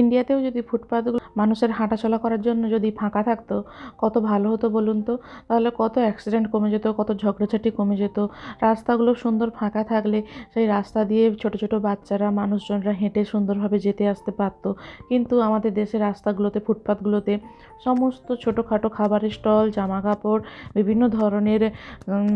ইন্ডিয়াতেও যদি ফুটপাতগুলো মানুষের হাঁটাচলা করার জন্য যদি ফাঁকা থাকতো, কত ভালো হতো বলুন তো? তাহলে কত অ্যাক্সিডেন্ট কমে যেত, কত ঝগড়াঝাটি কমে যেত। রাস্তাগুলো সুন্দর ফাঁকা থাকলে সেই রাস্তা দিয়ে ছোট ছোট বাচ্চারা, মানুষজনরা হেঁটে সুন্দরভাবে যেতে আসতে পারতো। কিন্তু আমাদের দেশের রাস্তাগুলোতে, ফুটপাতগুলোতে সমস্ত ছোটোখাটো খাবারের স্টল জামা কাপড় বিভিন্ন ধরনের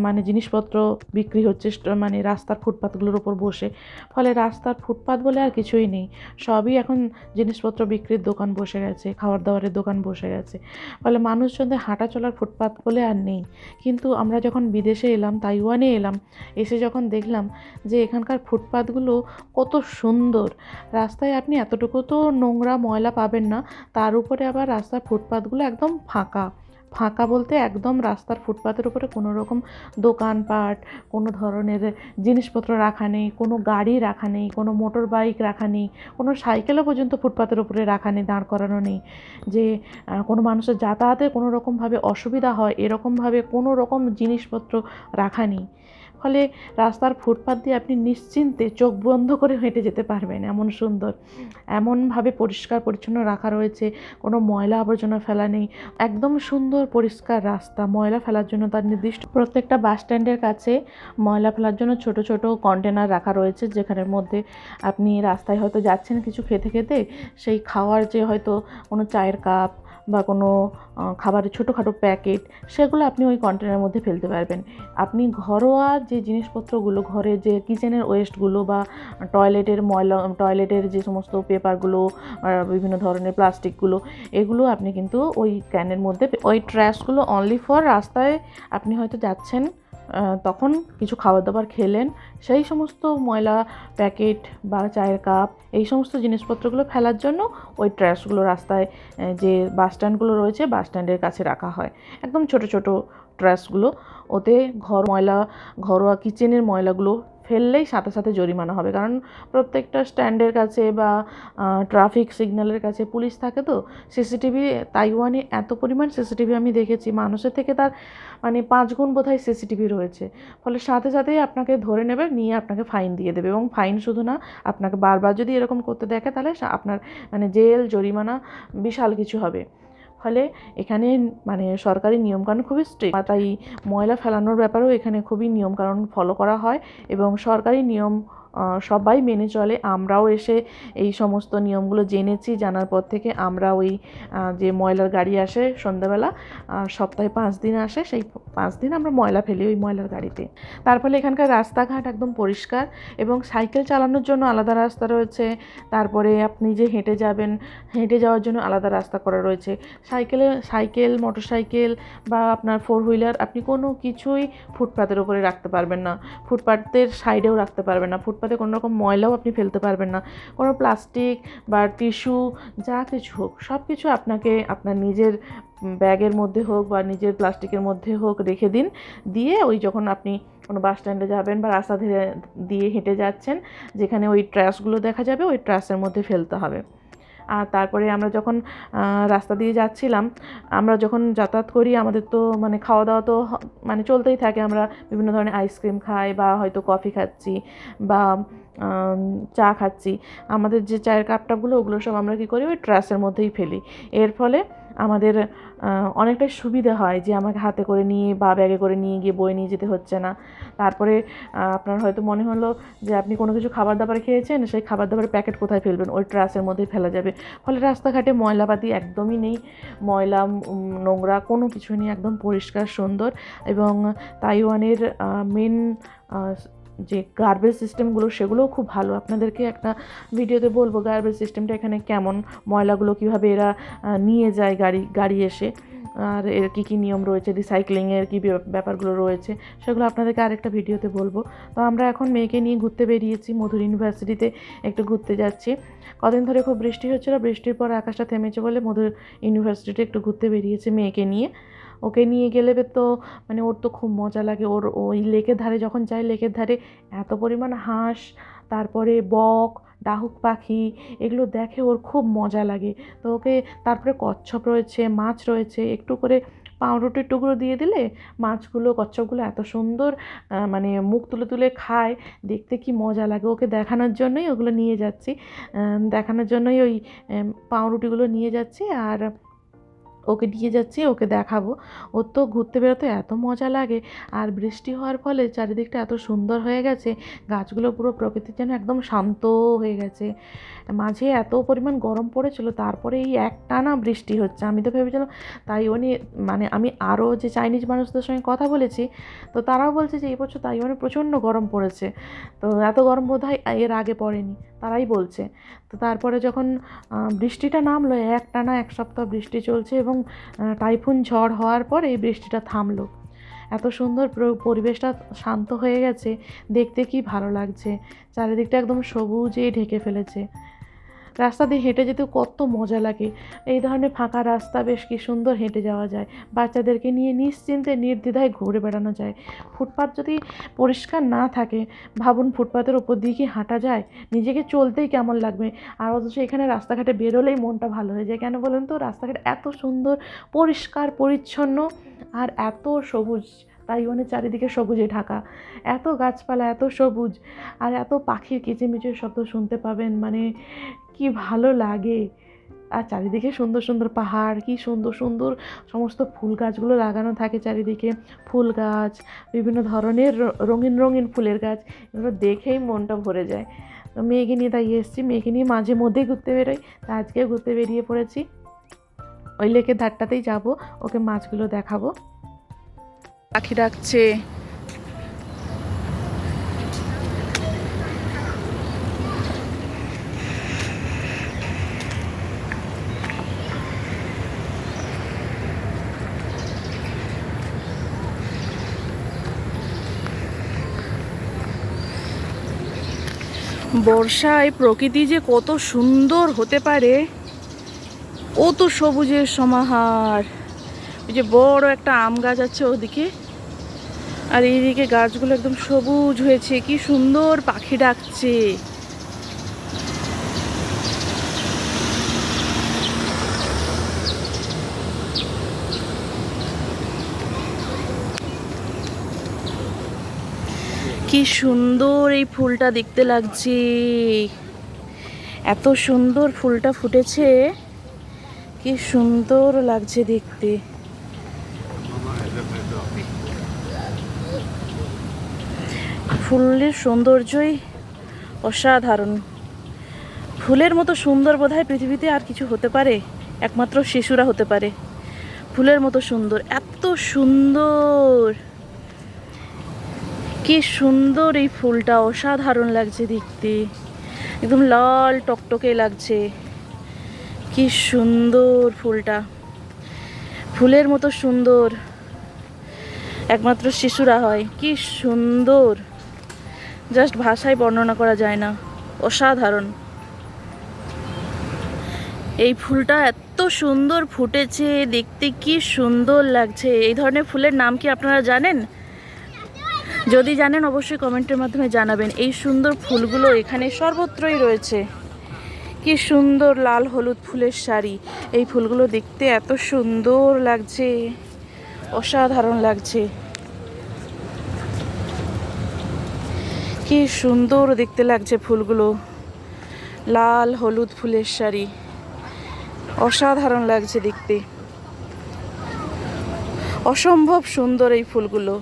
মানে জিনিসপত্র বিক্রি হচ্ছে মানে রাস্তার ফুটপাতগুলোর ওপর বসে। ফলে রাস্তার ফুটপাত বলে আর কিছুই নেই। সবই এখন জিনিসপত্র বিক্রির দোকান বসে গেছে খাবার দাবারের দোকান বসে গেছে। ফলে মানুষজনদের হাঁটা চলার ফুটপাত বলে আর নেই। কিন্তু আমরা যখন বিদেশে এলাম, তাইওয়ানে এলাম, এসে যখন দেখলাম যে এখানকার ফুটপাথগুলো কত সুন্দর, রাস্তায় আপনি এতটুকু তো নোংরা ময়লা পাবেন না, তার উপরে আবার রাস্তার ফুটপাতগুলো একদম ফাঁকা। ফাঁকা বলতে একদম রাস্তার ফুটপাতের উপরে কোনো রকম দোকানপাট, কোনো ধরনের জিনিসপত্র রাখা নেই, কোনো গাড়ি রাখা নেই, কোনো মোটর বাইক রাখা নেই, কোনো সাইকেলও পর্যন্ত ফুটপাতের উপরে রাখা নেই, দাঁড় করানো নেই। যে কোনো মানুষের যাতায়াতে কোনো রকমভাবে অসুবিধা হয়, এরকমভাবে কোনো রকম জিনিসপত্র রাখা নেই। ফলে রাস্তার ফুটপাত দিয়ে আপনি নিশ্চিন্তে চোখ বন্ধ করে হেঁটে যেতে পারবেন এমন সুন্দর। এমনভাবে পরিষ্কার পরিচ্ছন্ন রাখা রয়েছে, কোনো ময়লা আবর্জনা ফেলা নেই, একদম সুন্দর পরিষ্কার রাস্তা। ময়লা ফেলার জন্য তার নির্দিষ্ট প্রত্যেকটা বাস স্ট্যান্ডের কাছে ময়লা ফেলার জন্য ছোট ছোট কন্টেনার রাখা রয়েছে, যেখানের মধ্যে আপনি রাস্তায় হয়তো যাচ্ছেন কিছু খেতে খেতে, সেই খাওয়ার যে হয়তো কোনো চায়ের কাপ বা কোনো খাবারের ছোটোখাটো প্যাকেট, সেগুলো আপনি ওই কন্টেনারের মধ্যে ফেলতে পারবেন। আপনি ঘরোয়া যে জিনিসপত্রগুলো, ঘরে যে কিচেনের ওয়েস্টগুলো বা টয়লেটের ময়লা টয়লেটের যে সমস্ত পেপারগুলো বিভিন্ন ধরনের প্লাস্টিকগুলো এগুলো আপনি কিন্তু ওই ক্যানের মধ্যে, ওই ট্র্যাশগুলো অনলি ফর রাস্তায় আপনি হয়তো যাচ্ছেন তখন কিছু খাবার দাবার খেলেন। সেই সমস্ত ময়লা প্যাকেট বা চায়ের কাপ, এই সমস্ত জিনিসপত্রগুলো ফেলার জন্য ওই ট্র্যাশগুলো রাস্তায় যে বাস স্ট্যান্ডগুলো রয়েছে, বাস স্ট্যান্ডের কাছে রাখা হয়। একদম ছোট ছোট ট্র্যাশগুলো। ওতে ঘর ময়লা, ঘরোয়া কিচেনের ময়লাগুলো ফেললেই সাথে সাথে জরিমানা হবে। কারণ প্রত্যেকটা স্ট্যান্ডের কাছে বা ট্রাফিক সিগন্যালের কাছে পুলিশ থাকে তো, সিসিটিভি তাইওয়ানে এত পরিমাণ সিসিটিভি আমি দেখেছি। মানুষের থেকে তার মানে পাঁচ গুণ বোধহয় সিসিটিভি রয়েছে। ফলে সাথে সাথেই আপনাকে ধরে নেবে, নিয়ে আপনাকে ফাইন দিয়ে দেবে। এবং ফাইন শুধু না, আপনাকে বারবার যদি এরকম করতে দেখে তাহলে আপনার মানে জেল, জরিমানা বিশাল কিছু হবে। ফলে এখানে মানে সরকারি নিয়মকানুন খুবই স্ট্রিক্ট তাই ময়লা ফেলানোর ব্যাপারেও এখানে খুবই নিয়মকানুন ফলো করা হয় এবং সরকারি নিয়ম সবাই মেনে চলে। আমরাও এসে এই সমস্ত নিয়মগুলো জেনেছি, জানার পর থেকে আমরা ওই যে ময়লার গাড়ি আসে সন্ধ্যাবেলা সপ্তাহে পাঁচ দিন আসে, সেই পাঁচ দিন আমরা ময়লা ফেলি ওই ময়লার গাড়িতে। তার ফলে এখানকার রাস্তাঘাট একদম পরিষ্কার এবং সাইকেল চালানোর জন্য আলাদা রাস্তা রয়েছে। তারপরে আপনি যে হেঁটে যাবেন, হেঁটে যাওয়ার জন্য আলাদা রাস্তা করা রয়েছে। সাইকেলে, সাইকেল, মোটরসাইকেল বা আপনার ফোর হুইলার আপনি কোনো কিছুই ফুটপাতের উপরে রাখতে পারবেন না। ফুটপাতের সাইডেও রাখতে পারবেন না। ফুটপাতে কোনো রকম ময়লাও আপনি ফেলতে পারবেন না। কোনো প্লাস্টিক বা টিস্যু, যা কিছু হোক সব কিছু আপনাকে আপনার নিজের ব্যাগের মধ্যে হোক বা নিজের প্লাস্টিকের মধ্যে হোক রেখে দিন। দিয়ে ওই যখন আপনি কোনো বাস স্ট্যান্ডে যাবেন বা রাস্তা ধীরে, দিয়ে হেঁটে যাচ্ছেন, যেখানে ওই ট্র্যাশগুলো দেখা যাবে, ওই ট্র্যাশের মধ্যে ফেলতে হবে। আর তারপরে আমরা যখন রাস্তা দিয়ে যাচ্ছিলাম, আমরা যখন যাতায়াত করি, আমাদের তো মানে খাওয়া দাওয়া তো মানে চলতেই থাকে। আমরা বিভিন্ন ধরনের আইসক্রিম খাই বা হয়তো কফি খাচ্ছি বা চা খাচ্ছি। আমাদের যে চায়ের কাপ টাপগুলো ওগুলো সব আমরা কী করি? ওই ট্রাসের মধ্যেই ফেলি। এর ফলে আমাদের অনেকটাই সুবিধা হয় যে আমাকে হাতে করে নিয়ে বা ব্যাগে করে নিয়ে গিয়ে বয়ে নিয়ে যেতে হচ্ছে না। তারপরে আপনার হয়তো মনে হলো যে আপনি কোনো কিছু খাবার দাবার খেয়েছেন, সেই খাবার দাবারের প্যাকেট কোথায় ফেলবেন? ওই ট্রাসের মধ্যেই ফেলা যাবে। ফলে রাস্তাঘাটে ময়লাপাতি একদমই নেই। ময়লা নোংরা কোনো কিছু নেই। একদম পরিষ্কার, সুন্দর এবং তাইওয়ানের মেন যে গার্বেজ সিস্টেমগুলো সেগুলোও খুব ভালো। আপনাদেরকে একটা ভিডিওতে বলব গার্বেজ সিস্টেমটা এখানে কেমন, ময়লাগুলো কীভাবে এরা নিয়ে যায় গাড়ি গাড়ি এসে, আর এর কী কী নিয়ম রয়েছে রিসাইক্লিংয়ের কী ব্যাপ- ব্যাপারগুলো রয়েছে, সেগুলো আপনাদেরকে আরেকটা ভিডিওতে বলব। তো আমরা এখন মেয়েকে নিয়ে ঘুরতে বেরিয়েছি মধুর ইউনিভার্সিটিতে একটু ঘুরতে যাচ্ছি। কদিন ধরে খুব বৃষ্টি হচ্ছিল, বৃষ্টির পর আকাশটা থেমেছে বলে মধুর ইউনিভার্সিটিতে একটু ঘুরতে বেরিয়েছে মেয়েকে নিয়ে। ওকে নিয়ে গেলে তো মানে ওর তো খুব মজা লাগে। ওর ওই লেকের ধারে যখন যায়, লেকের ধারে এত পরিমাণ হাঁস, তারপরে বক, ডাহুক পাখি, এগুলো দেখে ওর খুব মজা লাগে। তো ওকে তারপরে কচ্ছপ রয়েছে, মাছ রয়েছে, একটু করে পাউরুটির টুকরো দিয়ে দিলে মাছগুলো, কচ্ছপগুলো এত সুন্দর মানে মুখ তুলে তুলে খায়। দেখতে কি মজা লাগে। ওকে দেখানোর জন্যই ওগুলো নিয়ে যাচ্ছি। দেখানোর জন্যই ওই পাউরুটিগুলো নিয়ে যাচ্ছি। আর ওকে নিয়ে যাচ্ছি, ওকে দেখাবো। ওর তো ঘুরতে বেরোতে এত মজা লাগে। আর বৃষ্টি হওয়ার ফলে চারিদিকটা এত সুন্দর হয়ে গেছে, গাছগুলো পুরো প্রকৃতির যেন একদম শান্ত হয়ে গেছে। মাঝে এত পরিমাণ গরম পড়েছিল, তারপরে এই একটানা বৃষ্টি হচ্ছে। আমি তো ভেবেছিলাম তাইওয়ানে মানে আমি আরও যে চাইনিজ মানুষদের সঙ্গে কথা বলেছি, তো তারাও বলছে যে, এই বছর তাইওয়ানে প্রচণ্ড গরম পড়েছে। তো এত গরম বোধ হয় এর আগে পড়েনি। তারাই বলছে। তো তারপরে যখন বৃষ্টিটা নামলো, একটানা এক সপ্তাহ বৃষ্টি চলছে এবং টাইফুন ঝড় হওয়ার পর এই বৃষ্টিটা থামলো। এত সুন্দর পরিবেশটা শান্ত হয়ে গেছে, দেখতে কি ভালো লাগছে। চারিদিকটা একদম সবুজে ঢেকে ফেলেছে। রাস্তা দিয়ে হেঁটে যেতে কত মজা লাগে। এই ধরনের ফাঁকা রাস্তা বেশ কি সুন্দর হেঁটে যাওয়া যায়। বাচ্চাদেরকে নিয়ে নিশ্চিন্তে নির্দ্বিধায় ঘুরে বেড়ানো যায়। ফুটপাত যদি পরিষ্কার না থাকে, ভাবুন ফুটপাতের ওপর দিয়ে কি হাঁটা যায়? নিজেকে চলতেই কেমন লাগবে? আর অথচ এখানে রাস্তাঘাটে বেরোলেই মনটা ভালো হয়ে যায়। কেন বলুন তো? রাস্তাঘাট এত সুন্দর, পরিষ্কার, পরিচ্ছন্ন আর এত সবুজ। তাই মানে চারিদিকে সবুজে ঢাকা। এত গাছপালা, এত সবুজ, আর এত পাখির কিচিমিচির শব্দ শুনতে পাবেন মানে কি ভালো লাগে। আর চারিদিকে সুন্দর সুন্দর পাহাড়, কি সুন্দর সুন্দর সমস্ত ফুল গাছগুলো লাগানো থাকে চারিদিকে। ফুল গাছ, বিভিন্ন ধরনের রঙিন রঙিন ফুলের গাছ, এগুলো দেখেই মনটা ভরে যায়। তো মেয়েকে নিয়ে তাই এসেছি, মেয়েকে নিয়ে মাঝে মধ্যেই ঘুরতে বেরোই। তা আজকে ঘুরতে বেরিয়ে পড়েছি। ওই লেকের ধারটাতেই যাব, ওকে মাছগুলো দেখাবো। পাখি ডাকছে। বর্ষায় প্রকৃতি যে কত সুন্দর হতে পারে, ও তো সবুজের সমাহার। ওই যে বড় একটা আম গাছ আছে ওদিকে। আর এইদিকে গাছগুলো একদম সবুজ হয়েছে, কি সুন্দর পাখি ডাকছে। কি সুন্দর এই ফুলটা দেখতে লাগছে। এত সুন্দর ফুলটা ফুটেছে, কি সুন্দর লাগছে দেখতে। ফুলের সৌন্দর্যই অসাধারণ। ফুলের মতো সুন্দর বোধহয় পৃথিবীতে আর কিছু হতে পারে, একমাত্র শিশুরা হতে পারে। ফুলের মতো সুন্দর, এত সুন্দর! কি সুন্দর এই ফুলটা, অসাধারণ লাগছে দেখতে। একদম লাল টকটকে লাগছে। কি সুন্দর ফুলটা। ফুলের মতো সুন্দর, একমাত্র শিশুরা হয়। কি সুন্দর! জাস্ট ভাষায় বর্ণনা করা যায় না। অসাধারণ। এই ফুলটা এত সুন্দর ফুটেছে, দেখতে কি সুন্দর লাগছে। এই ধরনের ফুলের নাম কি আপনারা জানেন? যদি জানেন অবশ্যই কমেন্টের মাধ্যমে জানাবেন। এই সুন্দর ফুলগুলো এখানে সর্বত্রই রয়েছে। কি সুন্দর লাল হলুদ ফুলের শাড়ি। এই ফুলগুলো দেখতে এত সুন্দর লাগছে। অসাধারণ লাগছে। কি সুন্দর দেখতে লাগছে ফুলগুলো। লাল হলুদ ফুলের শাড়ি। অসাধারণ লাগছে দেখতে। অসম্ভব সুন্দর এই ফুলগুলো।